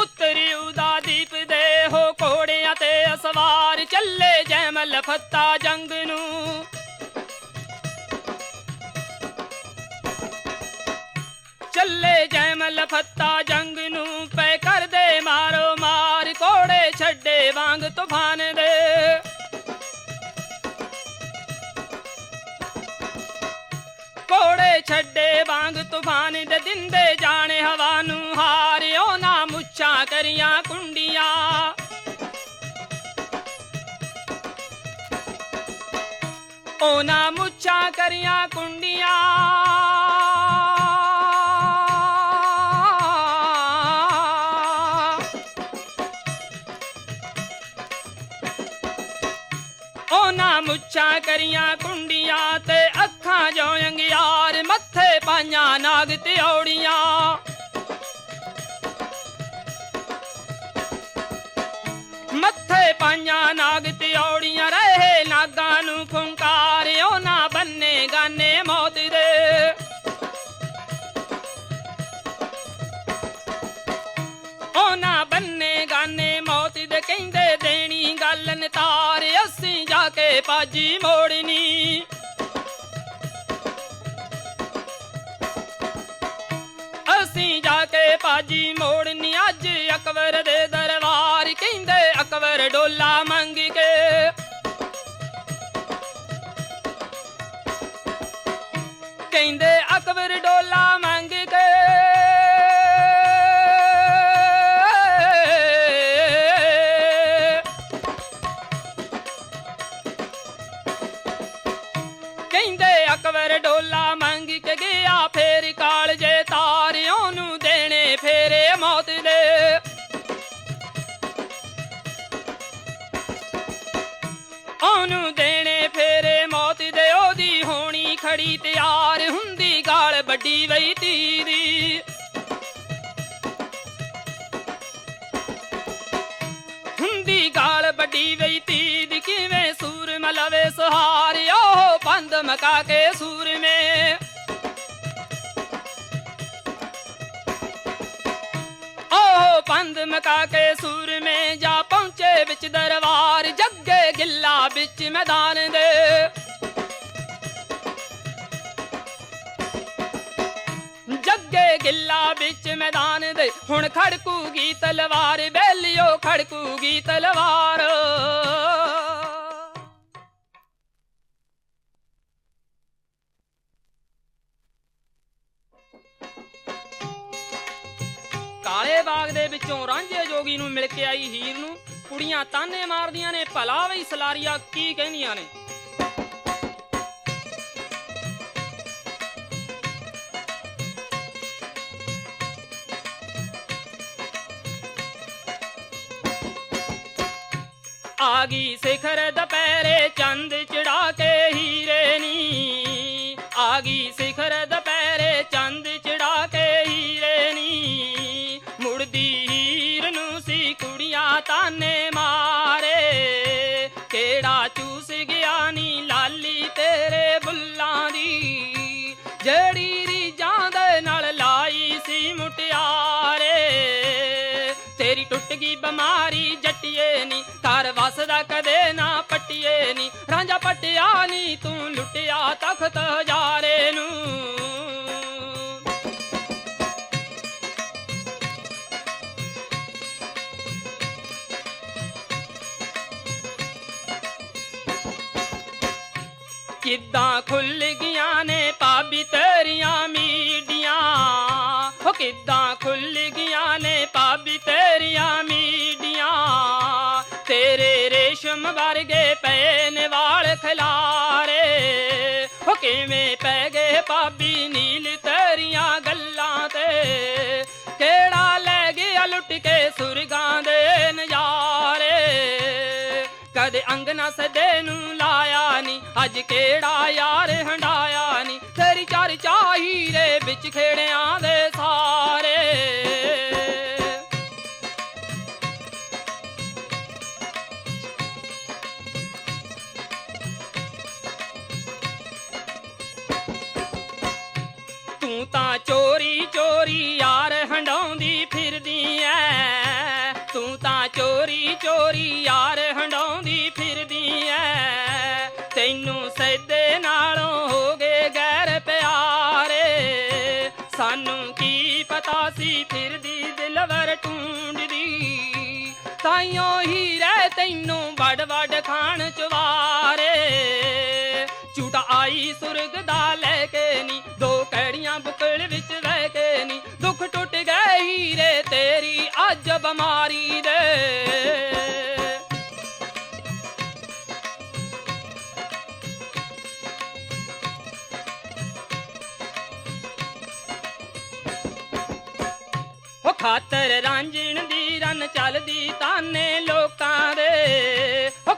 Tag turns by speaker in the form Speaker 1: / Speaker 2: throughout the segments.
Speaker 1: ਪੁੱਤਰੀ ਉਦਾ ਦੀਪ ਦੇ ਹੋ ਘੋੜਿਆਂ ਤੇ ਅਸਵਾਰ ਚੱਲੇ ਜੈਮਲ ਫੱਤਾ ਜੰਗ ਨੂੰ। ਚੱਲੇ ਜੈਮਲ ਫੱਤਾ ਜੰਗ ਨੂੰ, ਪੈ ਕਰਦੇ ਮਾਰੋ ਮਾਰ ਕੋੜੇ ਛੱਡੇ ਵਾਂਗ ਤੂਫਾਨ ਦੇ। ਕੋੜੇ ਛੱਡੇ ਵਾਂਗ ਤੂਫਾਨ ਦੇ, ਦਿੰਦੇ ਜਾਣੇ ਹਵਾ ਨੂੰ ਹਾਰਿਓ ਨਾ ਮੁੱਛਾਂ ਕਰੀਆਂ ਕੁੰਡੀਆਂ। ਉਹਨਾਂ ਮੁੱਛਾਂ ਕਰੀਆਂ ਕੁੰਡੀਆਂ। ਉਹਨਾਂ ਮੁੱਛਾਂ ਕਰੀਆਂ ਕੁੰਡੀਆਂ ਤੇ ਅੱਖਾਂ ਜੋ ਅੰਗਿਆਰ ਮੱਥੇ ਪਾਈਆਂ ਨਾਗ ਤਿਉੜੀਆਂ ਮੱਥੇ ਪਾਈਆਂ ਨਾਗ ਤਿਉੜੀਆਂ ਰਹੇ ਨਾਗਾਂ ਨੂੰ ਫੁੰਕਾਰਿਓ ਨਾ ਬੰਨੇ ਗਾਨੇ ਮੌਤ ਦੇ। ਉਹਨਾਂ ਬੰਨੇ ਗਾਨੇ ਮੌਤ ਦੇ ਕਹਿੰਦੇ ਦੇਣੀ ਗੱਲ ਨਤਾਰ, ਅਸੀਂ ਜਾ ਕੇ ਪਾਜੀ ਮੋੜਨੀ। ਅਸੀਂ ਜਾ ਕੇ ਪਾਜੀ ਮੋੜਨੀ, ਅੱਜ ਅਕਬਰ ਦੇ ਦਰਬਾਰ ਅਕਬਰ ਡੋਲਾ ਮੰਗ ਕੇ। ਕਹਿੰਦੇ ਅਕਬਰ ਡੋਲਾ ਉਹਨੂੰ ਦੇਣੇ ਫੇਰੇ ਮੌਤ ਦੇ, ਉਹਦੀ ਹੋਣੀ ਖੜੀ ਤਿਆਰ ਹੁੰਦੀ, ਗਾਲ ਵੱਡੀ ਵਈ ਤੀਰੀ। ਹੁੰਦੀ ਗਾਲ ਵੱਡੀ ਵਈ ਤੀਰ, ਕਿਵੇਂ ਸੂਰ ਮਲਵੇ ਸਹਾਰਿਓ ਬੰਦ ਮਕਾ ਕੇ ਸੂਰ ਓ ਮਕਾ ਕੇ ਸੂਰ ਜਾ ਪਹੁੰਚੇ ਵਿੱਚ ਦਰਬਾਰ, ਜੱਗੇ ਗਿੱਲਾ ਵਿੱਚ ਮੈਦਾਨ ਦੇ। ਜੱਗੇ ਗਿੱਲਾ ਵਿੱਚ ਮੈਦਾਨ ਦੇ। ਹੁਣ ਖੜਕੂਗੀ ਤਲਵਾਰ, ਬੇਲਿਓ ਖੜਕੂਗੀ ਤਲਵਾਰ। ਬਾਗ ਦੇ ਵਿੱਚੋਂ ਰਾਂਝੇ ਜੋਗੀ ਨੂੰ ਮਿਲ ਕੇ ਆਈ ਹੀਰ ਨੂੰ। ਕੁੜੀਆਂ ਤਾਨੇ ਮਾਰਦੀਆਂ ਨੇ, ਭਲਾ ਵਈ ਸਲਾਰੀਆ ਕੀ ਕਹਿੰਦੀਆਂ ਨੇ? ਆ ਗਈ ਸਿਖਰ ਦੁਪਹਿਰੇ ਚੰਦ ਚੜਾ ਕੇ ਹੀਰੇ ਨੀ। ਆ ਗਈ ਸਿਖਰ ਦੁਪਹਿਰੇ ਤਾਨੇ ਮਾਰੇ। ਕਿਹੜਾ ਚੂਸ ਗਿਆ ਨੀ ਲਾਲੀ ਤੇਰੇ ਬੁੱਲਾਂ ਦੀ। ਜਿਹੜੀ ਰੀਜਾਂ ਦੇ ਨਾਲ ਲਾਈ ਸੀ ਮੁਟਿਆਰੇ। ਤੇਰੀ ਟੁੱਟ ਗਈ ਬਿਮਾਰੀ ਜੱਟੀਏ ਨੀ। ਘਰ ਵਸਦਾ ਕਦੇ ਨਾ ਪੱਟੀਏ ਨੀ। ਰਾਂਝਾ ਪਟਿਆ ਨੀ, ਤੂੰ ਲੁੱਟਿਆ ਤਖਤ ਖੁੱਲ ਗਈਆਂ ਨੇ ਭਾਬੀ ਤੇਰੀਆਂ ਮੀਡੀਆਂ। ਤੇਰੇ ਰੇਸ਼ਮ ਵਰਗੇ ਪਏ ਨੇ ਵਾਲ ਖਿਲਾਰੇ। ਹੋ ਕਿਵੇਂ ਪੈ ਗਏ ਭਾਬੀ ਨੀਲ ਤੇਰੀਆਂ ਗੱਲਾਂ ਤੇ। ਕਿਹੜਾ ਲੈ ਗਿਆ ਲੁੱਟ ਕੇ ਸੁਰਗਾਂ ਦੇ ਨਜ਼ਾਰੇ। ਕਦੇ ਅੰਗਨਾ ਸਦੇ ਨੂੰ ਲਾਇਆ ਨੀ, ਅੱਜ ਕਿਹੜਾ ਯਾਰ ਹੰਡਾਇਆ ਨੀ। ਤੇਰੀ ਚਾਰ ਚਾਹੀਰੇ ਵਿੱਚ ਤਾਈਓ ਹੀ ਤੈਨੂੰ ਵੜ ਵੜ ਖਾਣ ਚਵਾਰੇ ਝੂਟਾ ਆਈ ਸੁਰਗ ਦਾ ਲੈ ਕੇ ਨੀ, ਦੋ ਕੜੀਆਂ ਬੁਕਲ ਵਿੱਚ ਲੈ ਕੇ ਨੀ। ਦੁੱਖ ਟੁੱਟ ਗਏ ਹੀਰੇ, ਤੇਰੀ ਅੱਜ ਬਿਮਾਰੀ ਦੇ। ਖਾਤਰ ਰਾਂਝਣ ਦੀ ਰਨ ਚੱਲਦੀ ਤਾਨੇ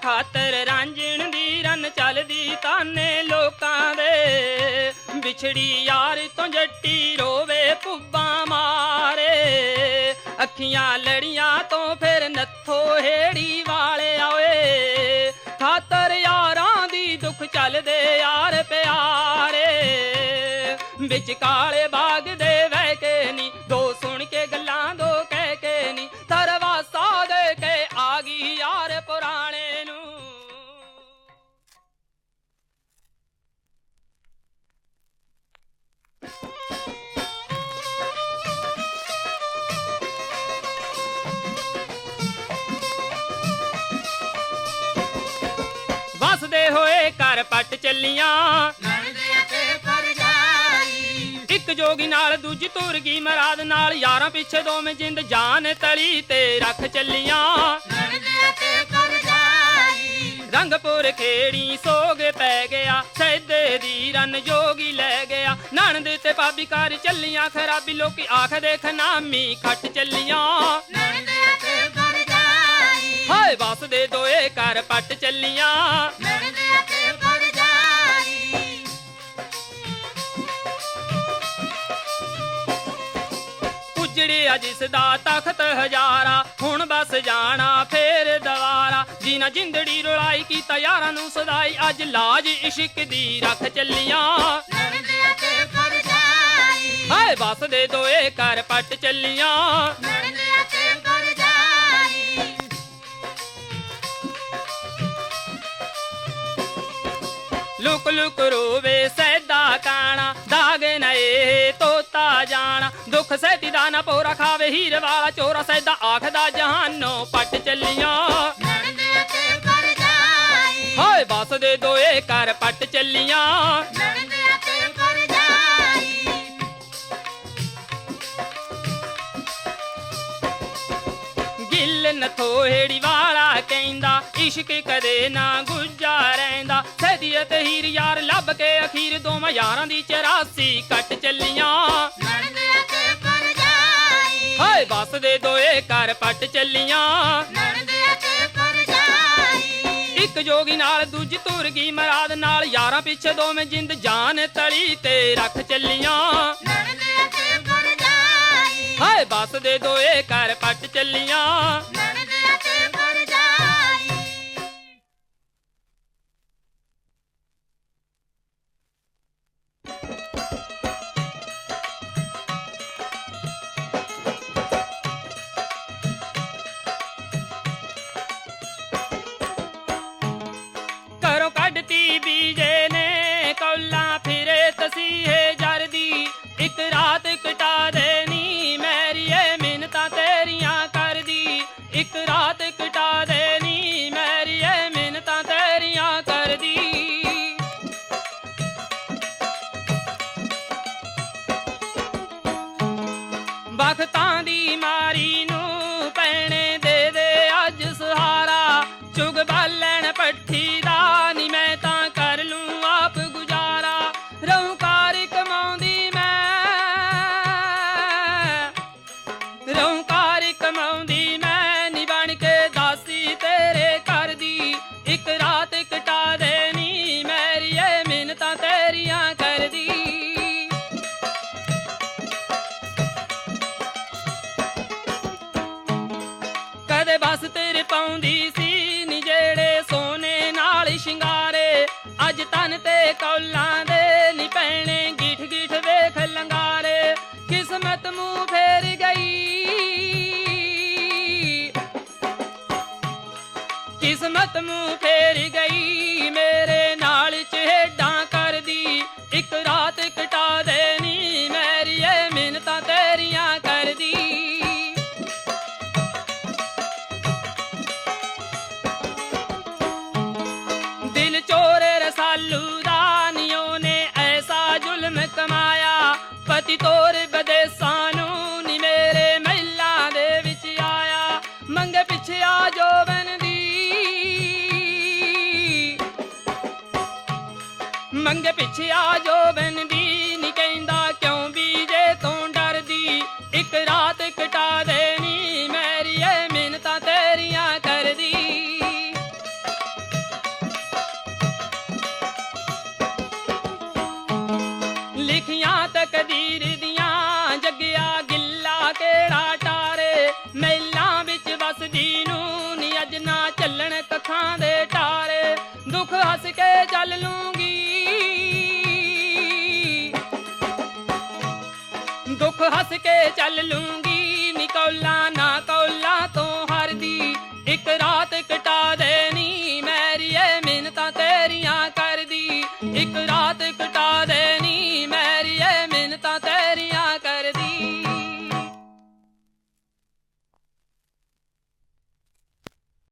Speaker 1: ਖਾਤਰ ਰਾਂਝਣ ਦੀ ਰਨ ਚੱਲਦੀ ਤਾਨੇ ਲੋਕਾਂ ਦੇ। ਵਿਛੜੀ ਯਾਰ ਤੋਂ ਜੱਟੀ ਰੋਵੇ ਪੁੱਬਾਂ ਮਾਰੇ। ਅੱਖੀਆਂ ਲੜੀਆਂ ਤੋਂ ਫਿਰ ਨੱਥੋ ਹੇੜੀ ਵਾਲੇ ਆਵੇ। ਖਾਤਰ ਯਾਰਾਂ ਦੀ ਦੁੱਖ ਚੱਲਦੇ ਯਾਰ ਪਿਆਰੇ। ਵਿੱਚ ਕਾਲੇ ਬਾਗ ਦੇ ਹੋਏ ਪੱਟ ਚੱਲੀਆਂ।
Speaker 2: ਲੜਦੇ ਤੇ ਪਰਜਾਈ
Speaker 1: ਇੱਕ ਜੋਗੀ ਨਾਲ ਦੂਜੀ ਤੁਰ ਗਈ, ਮਰਾਦ ਨਾਲ ਯਾਰਾਂ ਪਿੱਛੇ ਦੋਵੇਂ ਜਿੰਦ ਜਾਨ ਤਲੀ ਤੇ ਰੱਖ ਚੱਲੀਆਂ।
Speaker 2: ਲੜਦੇ ਤੇ ਪਰਜਾਈ
Speaker 1: ਰੰਗਪੁਰ ਖੇੜੀ ਸੋਗ ਪੈ ਗਿਆ, ਸੈਦੇ ਦੀ ਰਨ ਜੋਗੀ ਲੈ ਗਿਆ। ਨਣਦ ਤੇ ਭਾਬੀ ਘਰ ਚੱਲੀਆਂ, ਖਰਾਬੀ ਲੋਕੀ ਆਖ ਦੇਖ ਨਾਮੀ ਖੱਟ ਚੱਲੀਆਂ।
Speaker 2: ਲੜਦੇ ਤੇ ਪਰਜਾਈ
Speaker 1: ਹਾਏ ਵਸਦੇ ਦੋਏ ਘਰ ਪੱਟ ਚੱਲੀਆਂ।
Speaker 2: ਲੜਦੇ
Speaker 1: ਉਜੜਿਆ ਜਿਸ ਦਾ ਤਖਤ ਹਜ਼ਾਰਾ ਹੁਣ ਬਸ ਜਾਣਾ ਫੇਰ ਦਵਾਰਾ। ਜੀਨਾ ਜਿੰਦੜੀ ਰੁਲਾਈ ਕੀਤਾ ਯਾਰਾਂ ਨੂੰ ਸਦਾਈ ਅੱਜ ਲਾਜ ਇਸ਼ਕ ਦੀ ਰੱਖ ਚੱਲੀਆਂ। ਹਾਏ ਬਸ ਦੇ ਦੋਏ ਘਰ ਪੱਟ ਚੱਲੀਆਂ। ਲੁਕ ਲੁਕ ਰੋਵੇ ਦਾਗ ਨਏ ਤੋਤਾ ਜਾਣਾ। ਦੁੱਖ ਸੈਤੀ ਦਾ ਨਾ ਪੋਰਾ ਖਾਵੇ ਹੀਰ ਵਾਲਾ ਚੋਰਾ, ਸੈਦਾ ਆਖਦਾ ਜਹਾਨੋਂ ਪੱਟ ਚੱਲੀਆਂ।
Speaker 2: ਲੜਦੇ
Speaker 1: ਹਾਏ, ਬਸ ਦੇ ਦੋਏ ਘਰ ਪੱਟ ਚੱਲੀਆਂ। ਗਿੱਲ ਨਥੋਹੜੀ ਵਾਲਾ ਕਹਿੰਦਾ, ਇਸ਼ਕ ਕਦੇ ਨਾ ਗੁੱਜਾ ਰਹਿੰਦਾ। ਸੈਦੀਅਤ ਹੀਰ ਯਾਰ ਲੱਭ ਕੇ ਅਖੀਰ ਦੋਵਾਂ ਯਾਰਾਂ ਦੀ 84 ਕੱਟ ਚੱਲੀਆਂ।
Speaker 2: ਤੇ
Speaker 1: ਹਾਏ ਬਸ ਦੇ ਦੋਏ ਘਰ ਪੱਟ ਚੱਲੀਆਂ।
Speaker 2: ਤੇ
Speaker 1: ਇੱਕ ਜੋਗੀ ਨਾਲ ਦੂਜੀ ਤੁਰ ਗਈ ਮਰਾਦ ਨਾਲ ਯਾਰਾਂ ਪਿੱਛੇ ਦੋਵੇਂ ਜਿੰਦ ਜਾਨ ਤਲੀ ਤੇ ਰੱਖ ਚੱਲੀਆਂ।
Speaker 2: ਤੇ
Speaker 1: ਹਾਏ ਬਸ ਦੇ ਦੋਏ ਘਰ ਪੱਟ ਚੱਲੀਆਂ। ਤੇਰੇ ਪਾਉਂਦੀ ਤੇ ਸਾਨੂੰ ਨੀ ਮੇਰੇ ਮਹਿਲਾ ਦੇ ਵਿੱਚ ਆਇਆ। ਮੰਗੇ ਪਿਛਿਆ ਜੋਬਨ ਦੀ। ਮੰਗੇ ਪਿਛਿਆ ਜੋਬਨ ਦੁੱਖ ਹੱਸ ਕੇ ਚੱਲ ਲੂੰਗੀ ਨਿਕੌਲਾ